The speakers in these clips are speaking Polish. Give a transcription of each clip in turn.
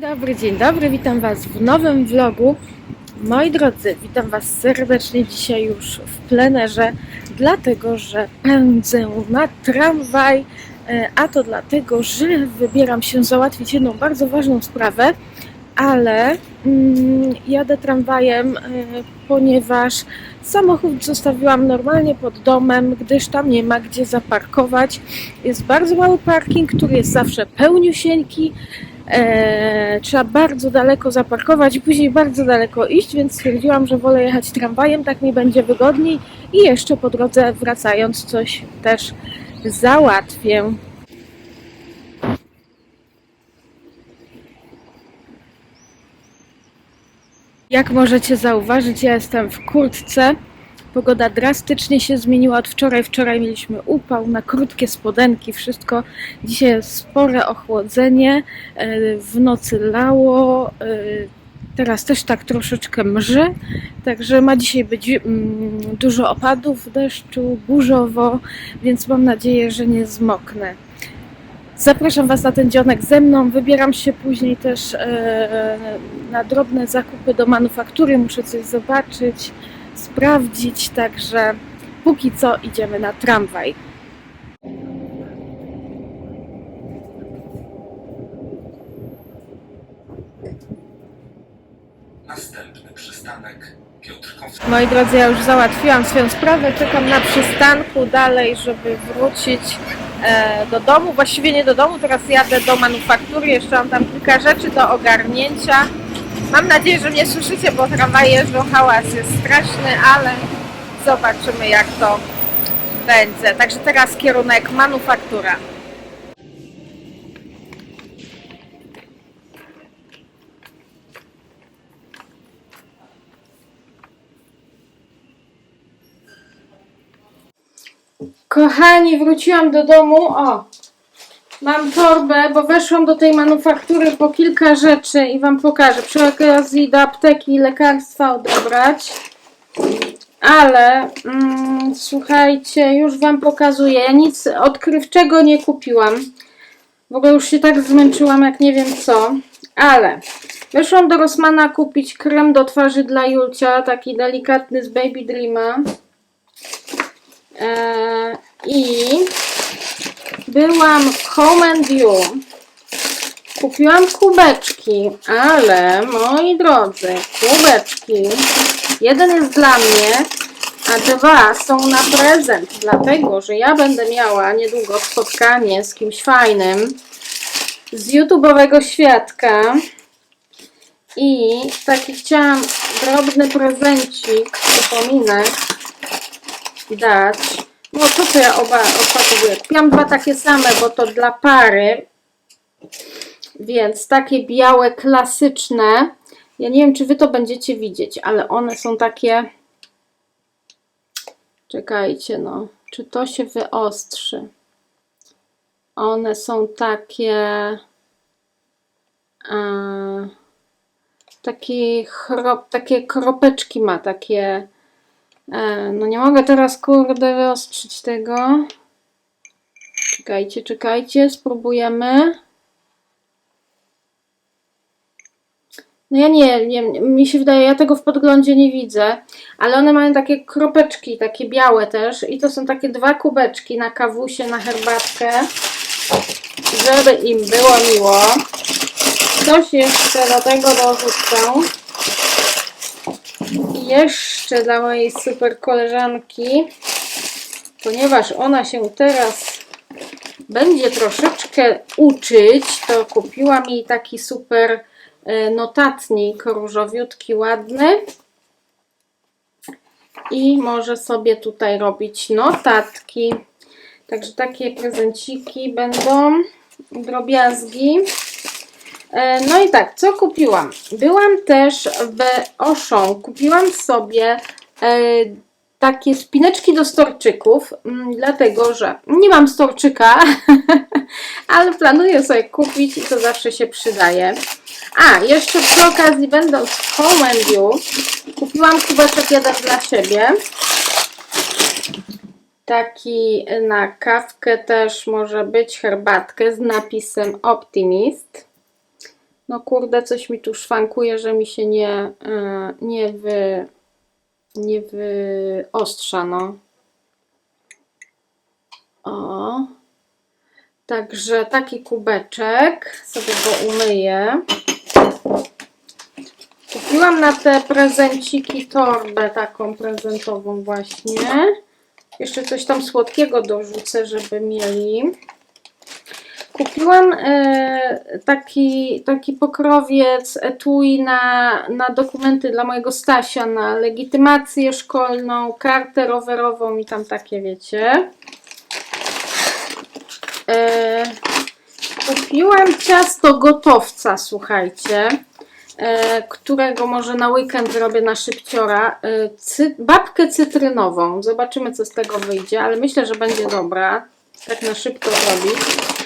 Dobry, dzień dobry, witam Was w nowym vlogu. Moi drodzy, witam Was serdecznie dzisiaj już w plenerze, dlatego że pędzę na tramwaj, e, a to dlatego, że wybieram się załatwić jedną bardzo ważną sprawę, ale mm, jadę tramwajem, e, ponieważ samochód zostawiłam normalnie pod domem, gdyż tam nie ma gdzie zaparkować. Jest bardzo mały parking, który jest zawsze pełniusieńki. E, trzeba bardzo daleko zaparkować i później bardzo daleko iść, więc stwierdziłam, że wolę jechać tramwajem, tak mi będzie wygodniej i jeszcze po drodze wracając coś też załatwię. Jak możecie zauważyć, ja jestem w kurtce. Pogoda drastycznie się zmieniła od wczoraj. Wczoraj mieliśmy upał na krótkie spodenki, wszystko. Dzisiaj jest spore ochłodzenie. E, W nocy lało. e, Teraz też tak troszeczkę mrzy. Także ma dzisiaj być mm, dużo opadów deszczu, burzowo, więc mam nadzieję, że nie zmoknę. Zapraszam Was na ten dzionek ze mną. Wybieram się później też e, na drobne zakupy do manufaktury. Muszę coś zobaczyć, sprawdzić. Także póki co idziemy na tramwaj. Następny przystanek Piotrkowski. Moi drodzy, ja już załatwiłam swoją sprawę. Czekam na przystanku dalej, żeby wrócić e, do domu. Właściwie nie do domu, teraz jadę do manufaktury. Jeszcze mam tam kilka rzeczy do ogarnięcia. Mam nadzieję, że mnie słyszycie, bo tramwaje jeżdżą, hałas jest straszny, ale zobaczymy jak to będzie. Także teraz kierunek manufaktura. Kochani, wróciłam do domu. O, mam torbę, bo weszłam do tej manufaktury po kilka rzeczy i Wam pokażę. Przy okazji do apteki lekarstwa odebrać. Ale mm, słuchajcie, już Wam pokazuję. Ja nic odkrywczego nie kupiłam. W ogóle już się tak zmęczyłam, jak nie wiem co. Ale weszłam do Rossmana kupić krem do twarzy dla Julcia, taki delikatny z Baby Dreama. Eee, I byłam w Home and You. Kupiłam kubeczki, ale moi drodzy, kubeczki. Jeden jest dla mnie, a dwa są na prezent, dlatego że ja będę miała niedługo spotkanie z kimś fajnym z YouTube'owego świadka. I taki chciałam drobny prezencik, przypominek dać. No ja oba opakowuję? Kupiłam dwa takie same, bo to dla pary. Więc takie białe, klasyczne. Ja nie wiem, czy wy to będziecie widzieć, ale one są takie. Czekajcie, no. Czy to się wyostrzy? One są takie. Takie, chrop, takie kropeczki ma, takie. E, no nie mogę teraz kurde wyostrzyć tego. Czekajcie, czekajcie, spróbujemy. No ja nie, nie, mi się wydaje, ja tego w podglądzie nie widzę, ale one mają takie kropeczki, takie białe też i to są takie dwa kubeczki na kawusie, na herbatkę, żeby im było miło. Coś jeszcze do tego dorzucę. I jeszcze dla mojej super koleżanki, ponieważ ona się teraz będzie troszeczkę uczyć, to kupiłam jej taki super e, notatnik różowiutki, ładny. I może sobie tutaj robić notatki. Także takie prezenciki będą, drobiazgi. E, No i tak, co kupiłam? Byłam też w Auchan. Kupiłam sobie e, takie spineczki do storczyków, mm, dlatego że nie mam storczyka, ale planuję sobie kupić i to zawsze się przydaje. A, jeszcze przy okazji będąc w Home You, kupiłam kubeczek jeden dla siebie. Taki na kawkę też może być herbatkę z napisem Optimist. No kurde, coś mi tu szwankuje, że mi się nie, e, nie wy, nie wyostrza, no. O. Także taki kubeczek, sobie go umyję. Kupiłam na te prezenciki torbę taką prezentową właśnie. Jeszcze coś tam słodkiego dorzucę, żeby mieli. Kupiłam e, taki, taki pokrowiec etui na, na dokumenty dla mojego Stasia, na legitymację szkolną, kartę rowerową i tam takie wiecie. E, kupiłam ciasto gotowca, słuchajcie, e, którego może na weekend robię na szybciora. Cy, babkę cytrynową. Zobaczymy, co z tego wyjdzie, ale myślę, że będzie dobra. Tak na szybko zrobić.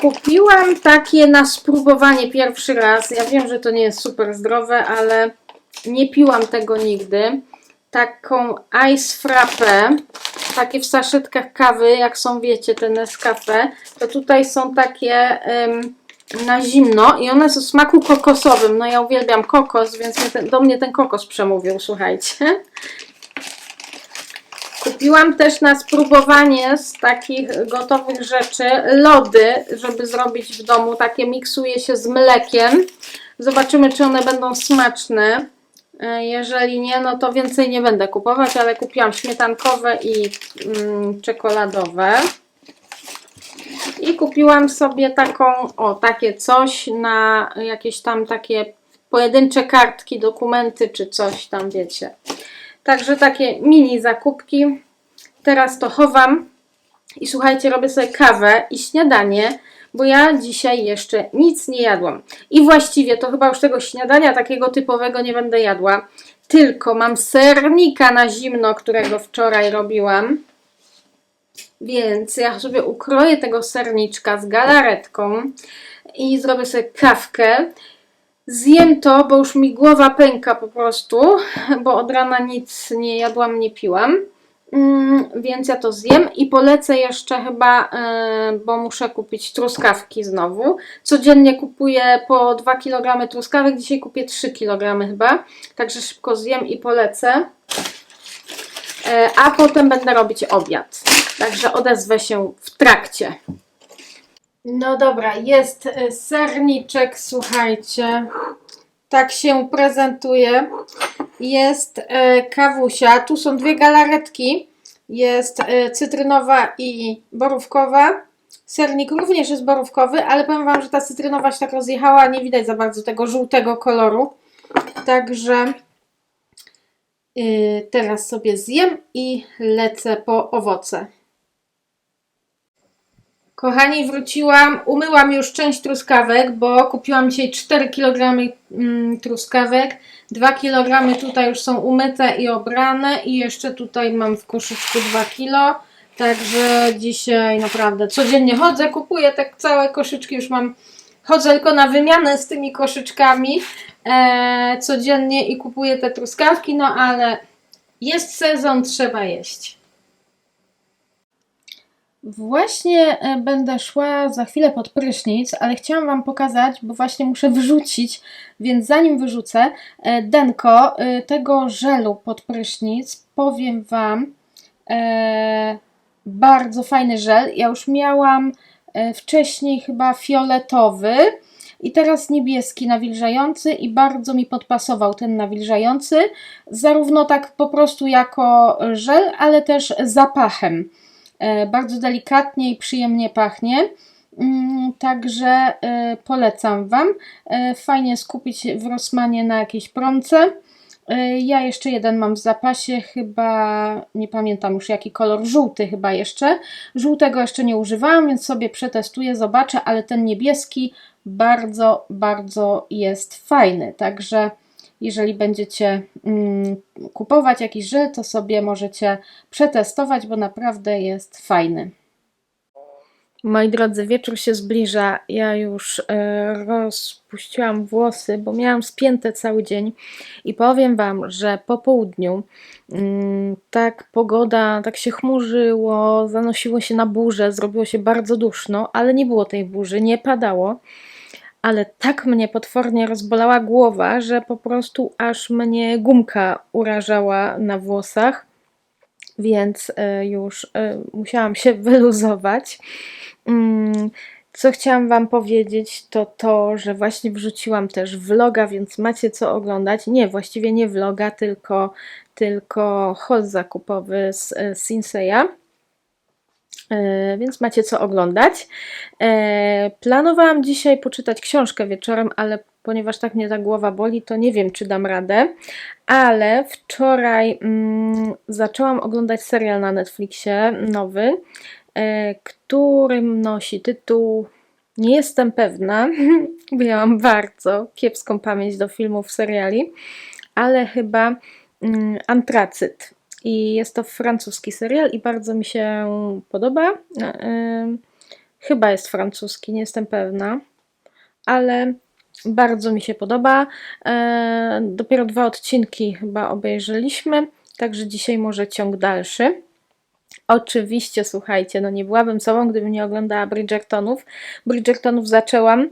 Kupiłam takie na spróbowanie pierwszy raz. Ja wiem, że to nie jest super zdrowe, ale nie piłam tego nigdy. Taką ice frappę, takie w saszetkach kawy, jak są, wiecie, te Nescafe, to tutaj są takie na zimno i one są o smaku kokosowym. No ja uwielbiam kokos, więc do mnie ten kokos przemówił, słuchajcie. Kupiłam też na spróbowanie z takich gotowych rzeczy lody, żeby zrobić w domu. Takie miksuje się z mlekiem. Zobaczymy, czy one będą smaczne. E, Jeżeli nie, no to więcej nie będę kupować, ale kupiłam śmietankowe i mm, czekoladowe. I kupiłam sobie taką, o takie coś na jakieś tam takie pojedyncze kartki, dokumenty czy coś tam, wiecie. Także takie mini zakupki. Teraz to chowam i słuchajcie, robię sobie kawę i śniadanie, bo ja dzisiaj jeszcze nic nie jadłam. I właściwie to chyba już tego śniadania takiego typowego nie będę jadła. Tylko mam sernika na zimno, którego wczoraj robiłam. Więc ja sobie ukroję tego serniczka z galaretką i zrobię sobie kawkę. Zjem to, bo już mi głowa pęka po prostu, bo od rana nic nie jadłam, nie piłam. Mm, więc ja to zjem i polecę jeszcze chyba, e, bo muszę kupić truskawki znowu. Codziennie kupuję po 2 kg truskawek, dzisiaj kupię 3 kg chyba. Także szybko zjem i polecę. E, a potem będę robić obiad. Także odezwę się w trakcie. No dobra, jest e, serniczek, słuchajcie. Tak się prezentuje. Jest e, kawusia. Tu są dwie galaretki. Jest e, cytrynowa i borówkowa. Sernik również jest borówkowy, ale powiem Wam, że ta cytrynowa się tak rozjechała, nie widać za bardzo tego żółtego koloru. Także y, teraz sobie zjem i lecę po owoce. Kochani, wróciłam, umyłam już część truskawek, bo kupiłam dzisiaj 4 kg mm, truskawek. 2 kg tutaj już są umyte i obrane i jeszcze tutaj mam w koszyczku 2 kg. Także dzisiaj naprawdę codziennie chodzę, kupuję te całe koszyczki, już mam, chodzę tylko na wymianę z tymi koszyczkami e, codziennie i kupuję te truskawki, no ale jest sezon, trzeba jeść. Właśnie e, będę szła za chwilę pod prysznic, ale chciałam Wam pokazać, bo właśnie muszę wyrzucić, więc zanim wyrzucę e, denko e, tego żelu pod prysznic, powiem Wam, e, bardzo fajny żel. Ja już miałam wcześniej chyba fioletowy i teraz niebieski nawilżający i bardzo mi podpasował ten nawilżający, zarówno tak po prostu jako żel, ale też zapachem. E, Bardzo delikatnie i przyjemnie pachnie. Mm, Także e, polecam Wam. E, Fajnie skupić w Rossmanie na jakiejś promce. E, Ja jeszcze jeden mam w zapasie, chyba nie pamiętam już jaki kolor, żółty chyba jeszcze. Żółtego jeszcze nie używałam, więc sobie przetestuję, zobaczę, ale ten niebieski bardzo, bardzo jest fajny. Także jeżeli będziecie mm, kupować jakiś żel, to sobie możecie przetestować, bo naprawdę jest fajny. Moi drodzy, wieczór się zbliża. Ja już e, rozpuściłam włosy, bo miałam spięte cały dzień i powiem Wam, że po południu mm, tak pogoda, tak się chmurzyło, zanosiło się na burzę, zrobiło się bardzo duszno, ale nie było tej burzy, nie padało. Ale tak mnie potwornie rozbolała głowa, że po prostu aż mnie gumka urażała na włosach, więc e, już e, musiałam się wyluzować. Mm, Co chciałam Wam powiedzieć, to to, że właśnie wrzuciłam też vloga, więc macie co oglądać. Nie, właściwie nie vloga, tylko, tylko haul zakupowy z e, Sinseya. E, Więc macie co oglądać. E, Planowałam dzisiaj poczytać książkę wieczorem, ale ponieważ tak mnie ta głowa boli, to nie wiem, czy dam radę. Ale wczoraj mm, zaczęłam oglądać serial na Netflixie nowy, e, którym nosi tytuł Nie jestem pewna, bo ja mam bardzo kiepską pamięć do filmów, seriali, ale chyba mm, Antracyt. I jest to francuski serial i bardzo mi się podoba. E, em, Chyba jest francuski, nie jestem pewna, ale bardzo mi się podoba. E, Dopiero dwa odcinki chyba obejrzeliśmy, także dzisiaj może ciąg dalszy. Oczywiście, słuchajcie, no nie byłabym sobą, gdybym nie oglądała Bridgertonów. Bridgertonów zaczęłam,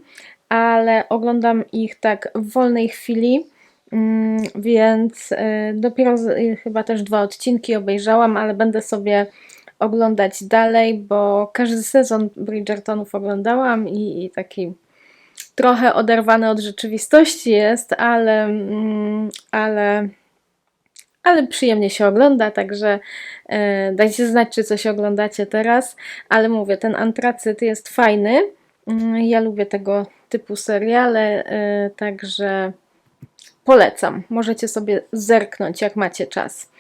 ale oglądam ich tak w wolnej chwili, więc e, dopiero e, chyba też dwa odcinki obejrzałam, ale będę sobie oglądać dalej, bo każdy sezon Bridgertonów oglądałam i, i taki trochę oderwany od rzeczywistości jest, ale, mm, ale, ale przyjemnie się ogląda, także e, dajcie znać, czy coś oglądacie teraz, ale mówię, ten antracyt jest fajny, Mm, ja lubię tego typu seriale, także polecam, możecie sobie zerknąć, jak macie czas.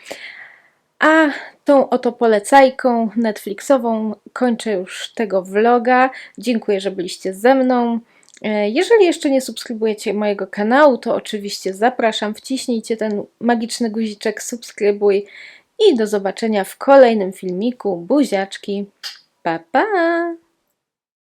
A tą oto polecajką Netflixową kończę już tego vloga. Dziękuję, że byliście ze mną. E, Jeżeli jeszcze nie subskrybujecie mojego kanału, to oczywiście zapraszam. Wciśnijcie ten magiczny guziczek subskrybuj i do zobaczenia w kolejnym filmiku. Buziaczki. Pa pa!